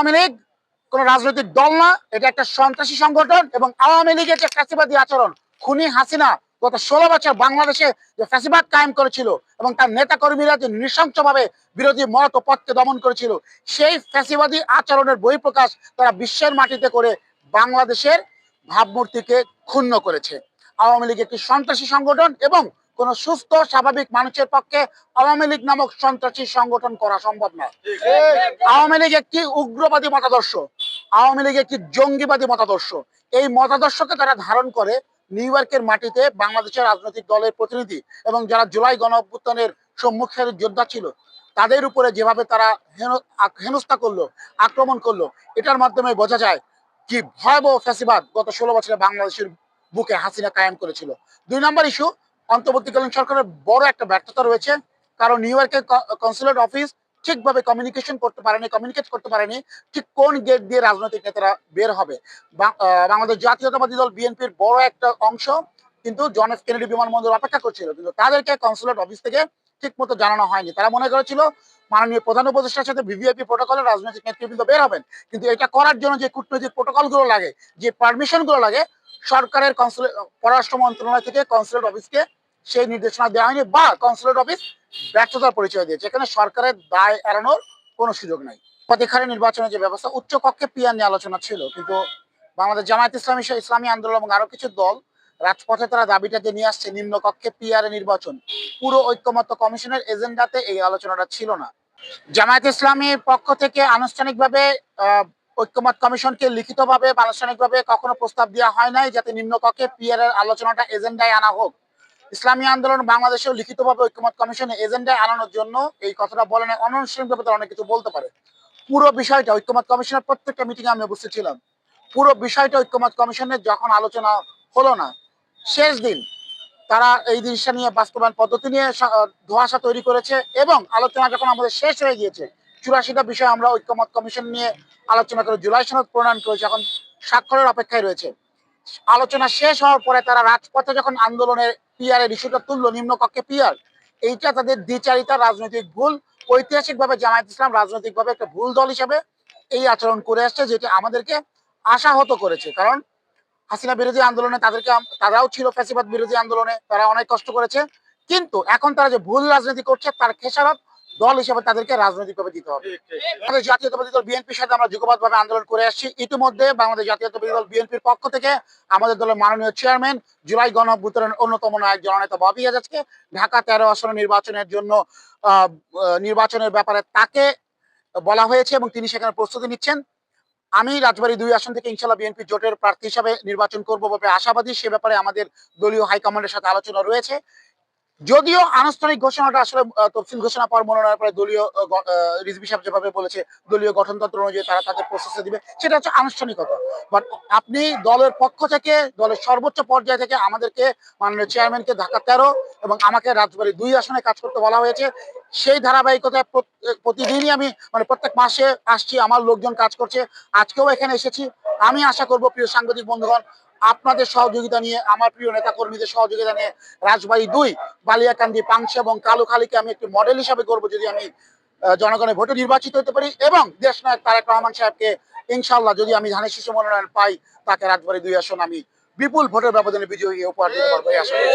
আওয়ামী লীগ, কোন রাজনৈতিক দল না, এটা একটা সন্ত্রাসী সংগঠন এবং আওয়ামী লীগের যে ফ্যাসিবাদী আচরণ, খুনি হাসিনা গত ষোলো বছর বাংলাদেশে যে ফ্যাসিবাদ কায়েম করেছিল এবং তার নেতা কর্মীরা যে নৃশংসভাবে বিরোধী মত পথকে দমন করেছিল, সেই ফ্যাসিবাদী আচরণের বহিঃপ্রকাশ তারা বিশ্বের মাটিতে করে বাংলাদেশের ভাবমূর্তিকে ক্ষুণ্ণ করেছে। আওয়ামী লীগ একটি সন্ত্রাসী সংগঠন এবং কোন সুস্থ, স্বাভাবিক মানুষের পক্ষে আওয়ামী লীগ নামক সন্ত্রাসী সংগঠন করা সম্ভব নয়। আওয়ামী লীগ একটি উগ্রবাদী মতাদর্শ। আওয়ামী লীগ একটি জঙ্গিবাদী মতাদর্শ। এই মতাদর্শকে তারা ধারণ করে নিউ ইয়র্কের মাটিতে বাংলাদেশের রাজনৈতিক দলের প্রতিনিধি এবং যারা জুলাই গণ অভ্যুত্থানের সম্মুখের যোদ্ধা ছিল, তাদের উপরে যেভাবে তারা হেনস্থা করল, আক্রমণ করল, এটার মাধ্যমে বোঝা যায় কি ভয়াবহ ফ্যাসিবাদ গত ষোলো বছরে বাংলাদেশের বুকে হাসিনা কায়েম করেছিল। দুই নম্বর ইস্যু অন্তর্বর্তীকালীন সরকারের বড় একটা ব্যর্থতা রয়েছে। কারণ নিউ ইয়র্কের কনসুলেট অফিস ঠিকভাবে কমিউনিকেশন করতে পারেনি কমিউনিকেট করতে পারেনি, ঠিক কোন গেট দিয়ে রাজনৈতিক নেতারা বের হবে। বাংলাদেশ জাতীয়তাবাদী দল বিএনপির বড় একটা অংশ কিন্তু জন এফ কেনেডি বিমানবন্দর অপেক্ষা করছিল। কিন্তু তাদেরকে কনসুলেট অফিস থেকে ঠিক মতো জানানো হয়নি। তারা মনে করেছিল, মাননীয় প্রধান উপদেষ্টার সাথে ভিভিআইপি প্রোটোকলে রাজনৈতিক নেতৃবৃন্দ বের হবেন। কিন্তু এটা করার জন্য যে কূটনৈতিক প্রোটোকলগুলো লাগে, যে পারমিশনগুলো লাগে, সরকারের কনসুলেট পররাষ্ট্র মন্ত্রণালয় থেকে কনসুলেট অফিসকে সেই নির্দেশনা দেওয়া হয়নি বা কনসুলেট অফিস ব্যর্থতার পরিচয় দিয়েছে। এখানে সরকারের দায় এড়ানোর কোনো সুযোগ নাই। প্রতিখারে নির্বাচনের যে ব্যবস্থা উচ্চ কক্ষে পিয়ার নিয়ে আলোচনা ছিল, কিন্তু বাংলাদেশ জামায়াত ইসলামী সহ ইসলামী আন্দোলন এবং আরও কিছু দল রাজপথে তারা দাবিটা যে নিয়ে আসছে নিম্ন কক্ষে পিয়ার নির্বাচন, পুরো ঐক্যমত্য কমিশনের এজেন্ডাতে এই আলোচনাটা ছিল না। জামায়াত ইসলামীর পক্ষ থেকে আনুষ্ঠানিকভাবে ঐক্যমত কমিশনকে লিখিতভাবে আনুষ্ঠানিকভাবে কখনো প্রস্তাব দেওয়া হয় নাই যাতে নিম্নকক্ষে পিয়ার এর আলোচনাটা এজেন্ডায় আনা হোক। ইসলামী আন্দোলন বাংলাদেশেও লিখিতভাবে ঐক্যমত কমিশনে এজেন্ডায় আনানোর জন্য এই কথাটা বলে না অনানুষ্ঠানিকভাবে তারা অনেক কিছু বলতে পারে। পুরো বিষয়টা ঐক্যমত কমিশনের প্রত্যেকটা মিটিং আমি উপস্থিত ছিলাম। পুরো বিষয়টা ঐক্যমত কমিশনের যখন আলোচনা হলো না, শেষ দিন তারা এই জিনিসটা নিয়ে বাস্তবায়ন পদ্ধতি নিয়ে ধোঁয়াশা তৈরি করেছে এবং আলোচনা যখন আমাদের শেষ হয়ে গিয়েছে, চুরাশিটা বিষয় আমরা ঐক্যমত কমিশন নিয়ে আলোচনা করে জুলাই সনদ প্রণয়ন করেছি, এখন স্বাক্ষরের অপেক্ষায় রয়েছে। আলোচনা শেষ হওয়ার পরে তারা রাজপথে যখন আন্দোলনের পিআর এর ইস্যুটা তুললো নিম্নকক্ষে পিয়ার। এইটা তাদের দ্বিচারিতা, রাজনৈতিক ভুল। ঐতিহাসিকভাবে জামায়াত ইসলাম রাজনৈতিকভাবে একটা ভুল দল হিসাবে এই আচরণ করে আসছে, যেটি আমাদেরকে আশাহত করেছে। কারণ হাসিনা বিরোধী আন্দোলনে তাদেরকে তারাও ছিল ফ্যাসিবাদ বিরোধী আন্দোলনে, তারা অনেক কষ্ট করেছে। কিন্তু এখন তারা যে ভুল রাজনীতি করছে, তার খেসারত দল হিসেবে তাদেরকে রাজনৈতিকভাবে দিতে হবে। বাংলাদেশ জাতীয়তাবাদী দল বিএনপির সাথে আমরা যুগপৎভাবে আন্দোলন করে আসছি। ইতিমধ্যে বাংলাদেশ জাতীয়তাবাদী দল বিএনপির পক্ষ থেকে আমাদের দলের মাননীয় চেয়ারম্যান জুলাই গণ অন্যতম নায়ক জননেতা ববি আজকে ঢাকা তেরো আসন নির্বাচনের জন্য নির্বাচনের ব্যাপারে তাকে বলা হয়েছে এবং তিনি সেখানে প্রস্তুতি নিচ্ছেন। আমি রাজবাড়ী দুই আসন থেকে ইনশাল্লাহ বিএনপি জোটের প্রার্থী হিসাবে নির্বাচন করব বলে আশাবাদী। সে ব্যাপারে আমাদের দলীয় হাইকমান্ডের সাথে আলোচনা রয়েছে। যদিও আনুষ্ঠানিক ঘোষণাটা আসলে তফসিল ঘোষণা পাওয়ার মনোনয়নের পরে দলীয় রিজভি সাহেব যেভাবে বলেছে, দলীয় গঠনতন্ত্র অনুযায়ী তারা তাদের প্রসেসে দিবে, সেটা হচ্ছে আনুষ্ঠানিকতা। বাট আপনি দলের পক্ষ থেকে, দলের সর্বোচ্চ পর্যায় থেকে আমাদেরকে, মাননীয় চেয়ারম্যানকে ঢাকা তেরো এবং আমাকে রাজবাড়ী দুই আসনে কাজ করতে বলা হয়েছে, সেই ধারাবাহিকতায় প্রতিদিনই আমি মানে প্রত্যেক মাসে আসছি, আমার লোকজন কাজ করছে, আজকেও এখানে এসেছি। আমি আশা করব, প্রিয় সাংবাদিক বন্ধুগণ আপনাদের সহযোগিতা নিয়ে, আমার প্রিয় নেতা কর্মীদের সহযোগিতা নিয়ে রাজবাড়ী দুই, বালিয়াকান্দি, পাংশা এবং কালুখালীকে আমি একটি মডেল হিসাবে করব যদি আমি জনগণের ভোটে নির্বাচিত হতে পারি এবং দেশ নায়ক তারেক রহমান সাহেবকে ইনশাল্লাহ যদি আমি ধানের শিশু মনোনয়ন পাই, তাকে রাজবাড়ি দুই আসন আমি বিপুল ভোটের ব্যবধানে বিজয়ী উপহার দিতে পারব এই করি।